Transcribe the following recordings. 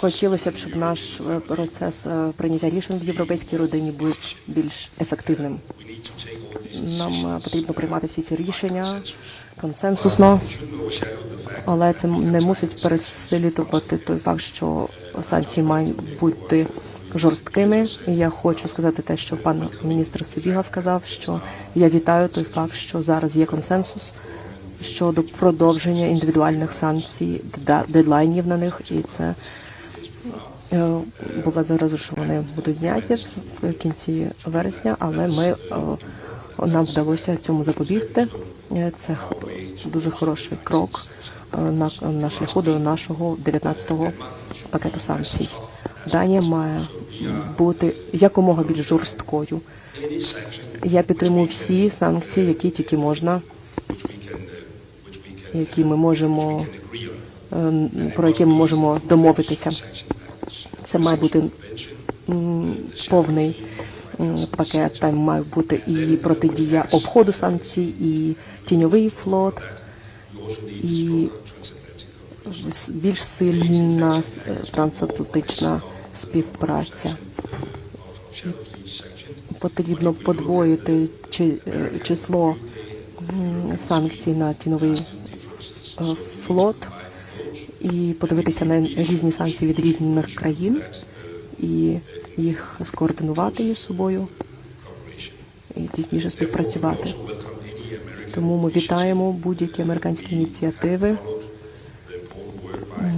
Хотілося б, щоб наш е, процес е, прийняття рішень в європейській родині був більш ефективним. Нам е, потрібно приймати всі ці рішення консенсусно, але це не мусить переслідувати той факт, що санкції мають бути жорсткими. Я хочу сказати те, що пан міністр Сибіга сказав, що я вітаю той факт, що зараз є консенсус щодо продовження індивідуальних санкцій, дедлайнів на них, і це е, було що вони будуть зняті в кінці вересня, але ми е, нам вдалося цьому запобігти. Е, Це дуже хороший крок на, на шляху до нашого 19-го пакету санкцій. Данія має бути якомога більш жорсткою. Я підтримую всі санкції, які тільки можна, які ми можемо про які ми можемо домовитися. Це має бути повний пакет. Там має бути і протидія обходу санкцій, і тіньовий флот, і більш сильна е, трансатлантична співпраця. Потрібно подвоїти е, число санкцій на тіновий е, флот і подивитися на різні санкції від різних країн і їх скоординувати між собою і тісніше співпрацювати. Тому ми вітаємо будь-які американські ініціативи.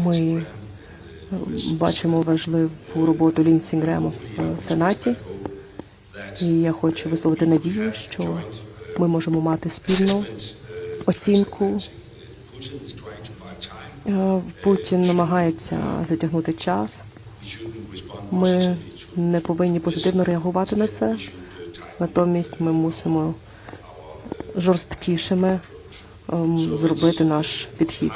Ми бачимо важливу роботу Лінсі в Сенаті. І я хочу висловити надію, що ми можемо мати спільну оцінку. Е, Путін намагається затягнути час. Ми не повинні позитивно реагувати на це. Натомість ми мусимо жорсткішими ем, зробити наш підхід.